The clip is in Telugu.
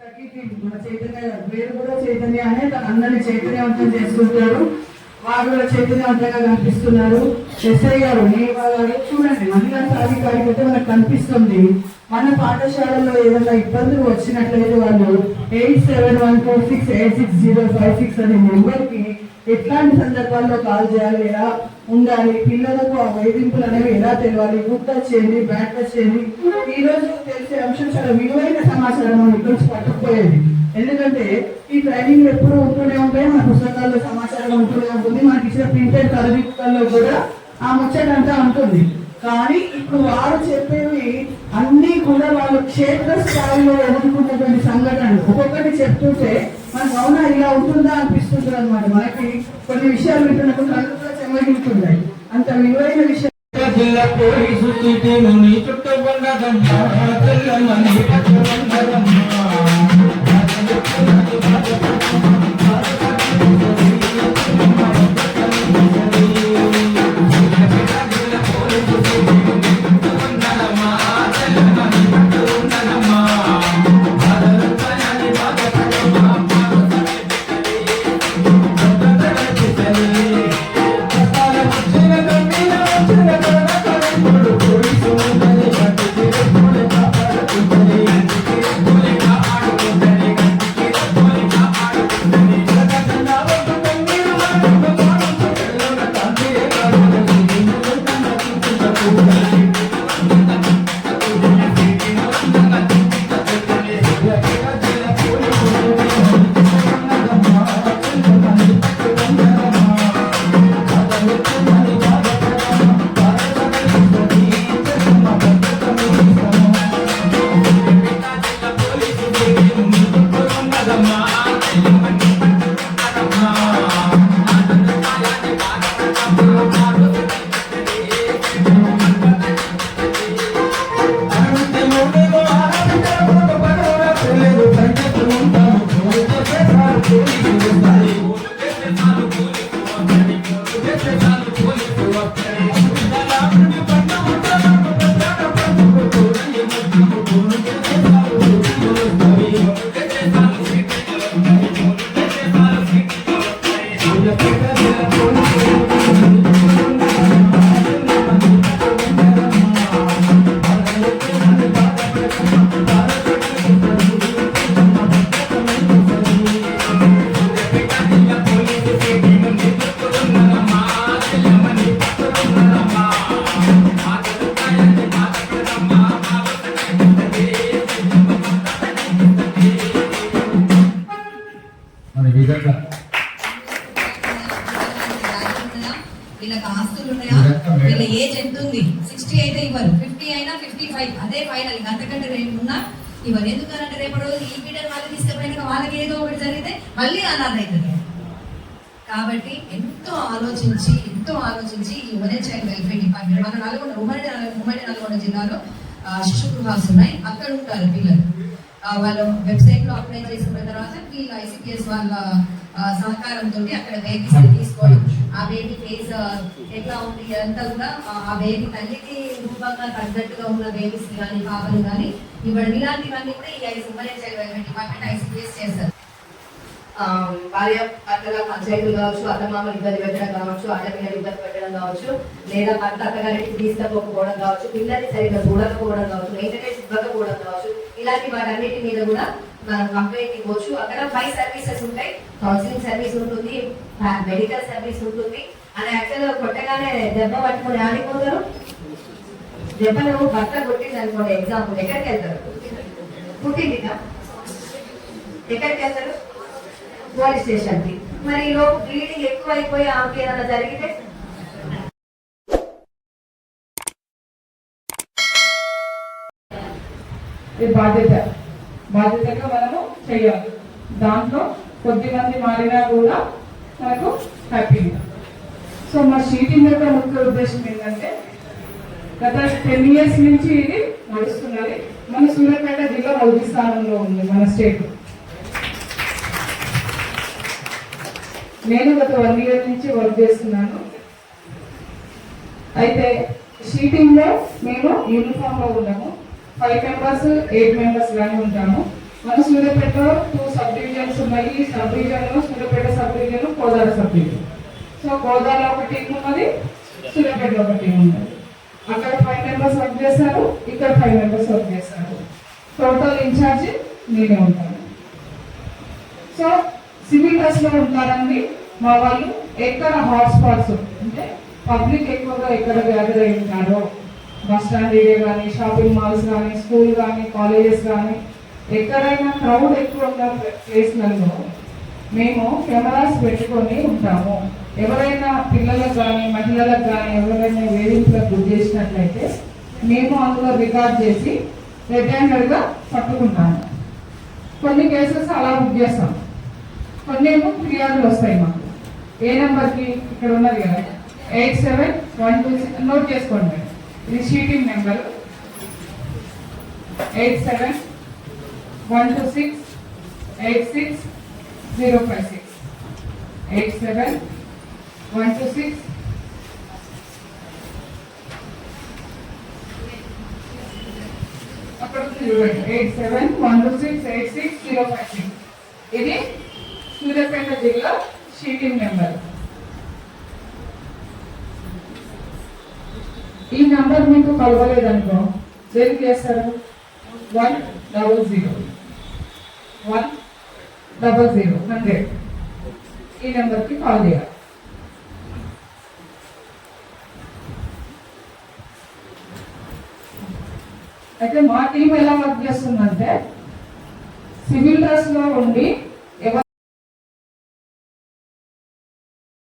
చైతన్య గారు పేరు కూడా చైతన్య అనే తన అందరినీ చైతన్యవంతం చేసుకుంటారు వారు కూడా చైతన్యవంతంగా కనిపిస్తున్నారు. ఎస్ఐ గారు మీ గారు చూడండి. మహిళా సాధికారికత మనకు కనిపిస్తుంది. మన పాఠశాలలో ఏదైనా ఇబ్బందులు వచ్చినట్లయితే వాళ్ళు eight seven one four six eight six zero five six అనే నెంబర్కి ఎట్లాంటి సందర్భాల్లో కాల్ చేయాలి ఎలా ఉండాలి పిల్లలకు ఆ వేధింపులు అనేవి ఎలా తెలియాలి గుడ్ టచ్ చేయండి బ్యాడ్ టచ్ చేయండి. ఈ రోజు తెలిసే అంశం చాలా విలువైన సమాచారం మనం ఇక్కడ నుంచి పట్టుకుపోయేది. ఎందుకంటే ఈ ట్రైనింగ్ ఎప్పుడు ఉంటూనే ఉంటాయి మన పుస్తకాల్లో సమాచారం ఉంటూనే ఉంటుంది మనకి ఇచ్చిన ప్రింటెడ్ తరగతుల్లో కూడా ఆ ముచ్చట అంతా ఉంటుంది. కానీ ఇప్పుడు వారు చెప్పేవి కూడా వాళ్ళు క్షేత్ర స్థాయిలో ఎదుర్కొన్నటువంటి సంఘటనలు. ఒక్కొక్కటి చెప్తుంటే మనకు అవునా ఇలా ఉంటుందా? అనిపిస్తుంటుంది అనమాట మనకి కొన్ని విషయాలు వింటున్నప్పుడు కళ్ళు కూడా అంత విలువైన విషయం. జిల్లా పోలీసు చీటీలు నీ చుట్టూ ఉన్నదమ్మా Thank you. వీళ్ళకి ఆస్తులు ఉన్నాయా? వీళ్ళ ఏజ్ ఎంత ఉంది సిక్స్టీ అయితే ఇవ్వరు. ఫిఫ్టీ అయినా ఫిఫ్టీ ఫైవ్ అదే ఫైనల్ అంతకంటే రేపు ఉన్నా ఇవ్వరు. ఎందుకంటే రేపు రోజు ఈ పీరియడ్ వాళ్ళు తీసుకుపోయినాక వాళ్ళకి ఏదో ఒకటి జరిగితే మళ్ళీ అనాథ అవుతుంది. కాబట్టి ఎంతో ఆలోచించి ఎంతో ఆలోచించి ఈ ఉమెన్ చైల్డ్ వెల్ఫేర్ డిపార్ట్మెంట్ మన నల్గొండ ఉమ్మడి ఉమ్మడి నల్గొండ జిల్లాలో ఆ, శిశు గృహాలు ఉన్నాయి. అక్కడ ఉంటారు పిల్లలు. వాళ్ళు వెబ్సైట్లో అప్లై చేసుకున్న తర్వాత వీళ్ళు ఐసిపిఎస్ వాళ్ళ సహకారంతో అక్కడ బేబీస్ తీసుకోవడం. ఆ బేబీ ఫేస్ ఎట్లా ఉంది అంతా కూడా ఆ- బేబీ తల్లికి రూపంగా తగ్గట్టుగా ఉన్న బేబీస్ కానీ పాపలు కానీ ఇవ్వడం. ఇలాంటివన్నీ కూడా ఈ ఐదు ఉమ్మడి చైల్డ్ వెల్ఫేర్ డిపార్ట్మెంట్ ఐసిపిఎస్ చేస్తారు. భార్య భర్తగా పంచాయతీలు కావచ్చు అత్తమామలు ఇబ్బంది పెట్టడం కావచ్చు ఆడపిల్లలు ఇబ్బంది పెట్టడం కావచ్చు లేదా భర్త అత్తగారికి తీసుకపోకపోవడం కావచ్చు పిల్లల్ని సరిగ్గా చూడకపోవడం కావచ్చు మెయింటెనెన్స్ ఇవ్వకపోవడం కావచ్చు ఇలాంటి వాటన్నిటి మీద కూడా మనం కంప్లైంట్ ఇవ్వచ్చు. అక్కడ ఫైవ్ సర్వీసెస్ ఉంటాయి. కౌన్సిలింగ్ సర్వీస్ ఉంటుంది మెడికల్ సర్వీస్ ఉంటుంది. అని యాక్చువల్గా కొట్టగానే దెబ్బ పట్టుకుని ఆడిపోతారు. దెబ్బను భర్త కొట్టింది అనుకోండి ఎగ్జాంపుల్ ఎక్కడికి వెళ్తారు? పుట్టింది ఎక్కడికి వెళ్తారు? పోలీస్ స్టేషన్కి మరి ఈలోపు బ్లీడింగ్ ఎక్కువ అయిపోయి ఆమెకి ఏదైనా జరిగితే? ఇది బాధ్యత. బాధ్యతగా మనము చేయాలి. దాంట్లో కొద్ది మంది మారినా కూడా మనకు హ్యాపీగా సో మా షీటింగ్ యొక్క ముఖ్య ఉద్దేశం ఏంటంటే గత టెన్ ఇయర్స్ నుంచి ఇది నడుస్తున్నది. మన సూర్యాపేట జిల్లా మొదటి స్థానంలో ఉంది మన స్టేట్ నేను గత వన్ ఇయర్ నుంచి వర్క్ చేస్తున్నాను. అయితే షీటింగ్లో మేము యూనిఫామ్లో ఉన్నాము. ఫైవ్ మెంబర్స్ ఎయిట్ మెంబర్స్ కానీ ఉంటాము. మన సూర్యాపేటలో టూ సబ్ డివిజన్స్ ఉన్నాయి. ఈ సబ్ డివిజన్లో Suryapet sub division Kodad sub division so Godavari ఒక టీం ఉన్నది సూర్యాపేటలో ఒక టీం ఉన్నది. అక్కడ ఫైవ్ మెంబర్స్ వర్క్ చేస్తారు ఇక్కడ ఫైవ్ మెంబర్స్ వర్క్ చేస్తారు. టోటల్ ఇన్ఛార్జ్ నేనే ఉంటాను. సో సివిల్ డ్రెస్ ఉంటారండి మా వాళ్ళు ఎక్కడ హాట్స్పాట్స్ అంటే పబ్లిక్ ఎక్కువగా ఎక్కడ గ్యాదర్ అయి ఉంటారో. బస్ స్టాండ్ ఏరియా కానీ షాపింగ్ మాల్స్ కానీ స్కూల్ కానీ కాలేజెస్ కానీ ఎక్కడైనా క్రౌడ్ ఎక్కువ ఉన్న ప్లేస్లలో మేము కెమెరాస్ పెట్టుకొని ఉంటాము. ఎవరైనా పిల్లలకు కానీ మహిళలకు కానీ ఎవరైనా వేధింపులకు గురి చేసినట్లయితే మేము అందులో రికార్డ్ చేసి రెడ్ హ్యాండెడ్గా పట్టుకుంటాము. కొన్ని కేసెస్ అలా బుక్ చేస్తాం. కొన్ని ఏమో ఫిర్యాదులు వస్తాయి మాకు. ఏ నెంబర్కి? ఇక్కడ ఉన్నది కదా. Eight seven one two six note చేసుకోండి. ఇది sheeting number. Eight seven one two six eight six zero five six. Eight seven one two six అక్కడ చూడండి. Eight seven one two six eight six zero five six. ఇది సూర్యాపేట జిల్లా షీటింగ్ నెంబర్. ఈ నెంబర్ మీకు కలవలేదనుకో దేనికి చేస్తారు one double zero. One double zero hundred ఈ నెంబర్కి కాల్ చేయాలి. అయితే మా టీం ఎలా వర్క్ చేస్తుందంటే సివిల్ డ్రెస్లో ఉండి